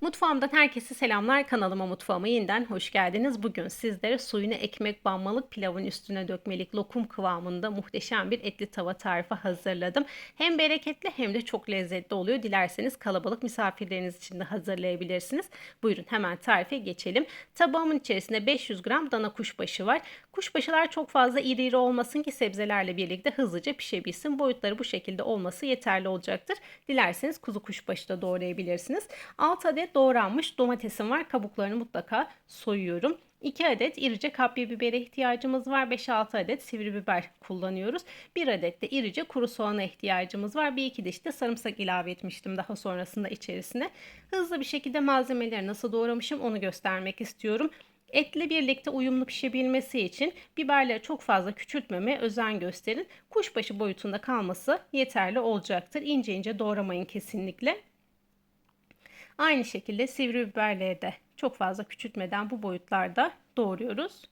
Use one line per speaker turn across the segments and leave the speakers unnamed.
Mutfağımdan herkese selamlar. Kanalıma mutfağıma yeniden hoş geldiniz. Bugün sizlere suyunu ekmek banmalık pilavın üstüne dökmelik lokum kıvamında muhteşem bir etli tava tarifi hazırladım. Hem bereketli hem de çok lezzetli oluyor. Dilerseniz kalabalık misafirleriniz için de hazırlayabilirsiniz. Buyurun hemen tarife geçelim. Tabağımın içerisinde 500 gram dana kuşbaşı var. Kuşbaşılar çok fazla iri iri olmasın ki sebzelerle birlikte hızlıca pişebilsin. Boyutları bu şekilde olması yeterli olacaktır. Dilerseniz kuzu kuşbaşı da doğrayabilirsiniz. 6 adet doğranmış domatesim var. Kabuklarını mutlaka soyuyorum. 2 adet irice kapya bibere ihtiyacımız var. 5-6 adet sivri biber kullanıyoruz. 1 adet de irice kuru soğana ihtiyacımız var. 1-2 diş de sarımsak ilave etmiştim daha sonrasında içerisine. Hızlı bir şekilde malzemeleri nasıl doğramışım onu göstermek istiyorum. Etle birlikte uyumlu pişebilmesi için biberleri çok fazla küçültmemeye özen gösterin. Kuşbaşı boyutunda kalması yeterli olacaktır. İnce ince doğramayın kesinlikle. Aynı şekilde sivri biberleri de çok fazla küçültmeden bu boyutlarda doğruyoruz.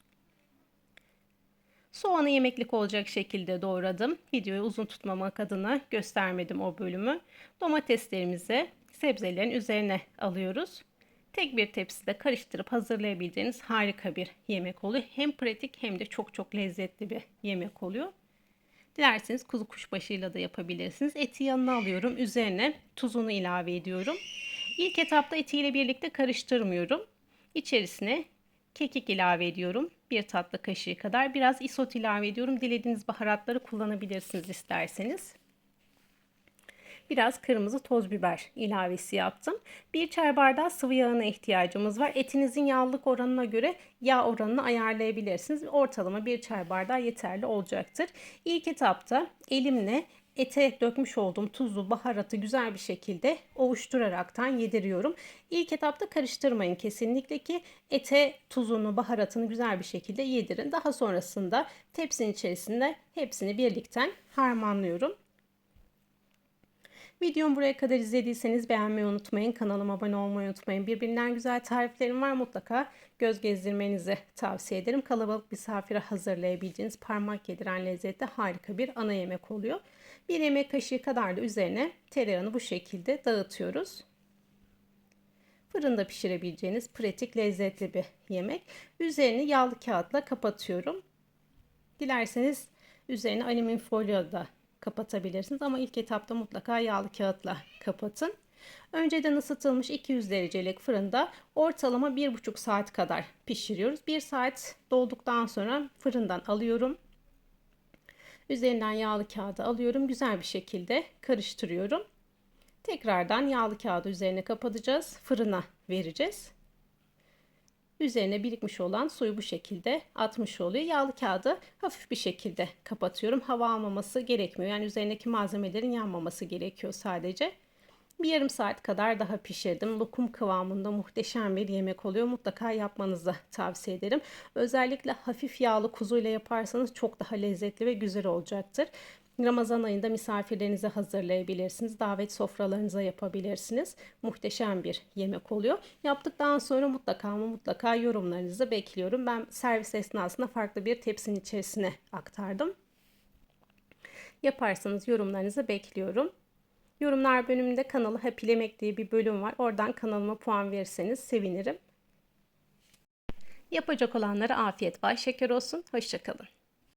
Soğanı yemeklik olacak şekilde doğradım. Videoyu uzun tutmamak adına göstermedim o bölümü. Domateslerimizi sebzelerin üzerine alıyoruz. Tek bir tepside karıştırıp hazırlayabileceğiniz harika bir yemek oluyor. Hem pratik hem de çok çok lezzetli bir yemek oluyor. Dilerseniz kuzu kuşbaşıyla da yapabilirsiniz. Eti yanına alıyorum. Üzerine tuzunu ilave ediyorum. İlk etapta etiyle birlikte karıştırmıyorum. İçerisine kekik ilave ediyorum. Bir tatlı kaşığı kadar. Biraz isot ilave ediyorum. Dilediğiniz baharatları kullanabilirsiniz isterseniz. Biraz kırmızı toz biber ilavesi yaptım. Bir çay bardağı sıvı yağına ihtiyacımız var. Etinizin yağlılık oranına göre yağ oranını ayarlayabilirsiniz. Ortalama bir çay bardağı yeterli olacaktır. İlk etapta elimle ete dökmüş olduğum tuzlu baharatı güzel bir şekilde ovuşturaraktan yediriyorum. İlk etapta karıştırmayın kesinlikle ki ete tuzunu, baharatını güzel bir şekilde yedirin. Daha sonrasında tepsinin içerisinde hepsini birlikte harmanlıyorum. Videomu buraya kadar izlediyseniz beğenmeyi unutmayın. Kanalıma abone olmayı unutmayın. Birbirinden güzel tariflerim var. Mutlaka göz gezdirmenizi tavsiye ederim. Kalabalık misafire hazırlayabileceğiniz parmak yediren lezzetli harika bir ana yemek oluyor. Bir yemek kaşığı kadar da üzerine tereyağını bu şekilde dağıtıyoruz. Fırında pişirebileceğiniz pratik lezzetli bir yemek. Üzerini yağlı kağıtla kapatıyorum. Dilerseniz üzerine alüminyum folyo da kapatabilirsiniz ama ilk etapta mutlaka yağlı kağıtla kapatın. Önceden ısıtılmış 200 derecelik fırında ortalama 1,5 saat kadar pişiriyoruz. 1 saat dolduktan sonra fırından alıyorum. Üzerinden yağlı kağıdı alıyorum. Güzel bir şekilde karıştırıyorum. Tekrardan yağlı kağıdı üzerine kapatacağız. Fırına vereceğiz. Üzerine birikmiş olan suyu bu şekilde atmış oluyor. Yağlı kağıdı hafif bir şekilde kapatıyorum. Hava almaması gerekmiyor. Yani üzerindeki malzemelerin yanmaması gerekiyor sadece. Bir yarım saat kadar daha pişirdim. Lokum kıvamında muhteşem bir yemek oluyor. Mutlaka yapmanızı tavsiye ederim. Özellikle hafif yağlı kuzuyla yaparsanız çok daha lezzetli ve güzel olacaktır. Ramazan ayında misafirlerinize hazırlayabilirsiniz. Davet sofralarınıza yapabilirsiniz. Muhteşem bir yemek oluyor. Yaptıktan sonra mutlaka ama mutlaka yorumlarınızı bekliyorum. Ben servis esnasında farklı bir tepsinin içerisine aktardım. Yaparsanız yorumlarınızı bekliyorum. Yorumlar bölümünde kanalı Happy Yemek diye bir bölüm var. Oradan kanalıma puan verirseniz sevinirim. Yapacak olanlara afiyet bay şeker olsun. Hoşçakalın.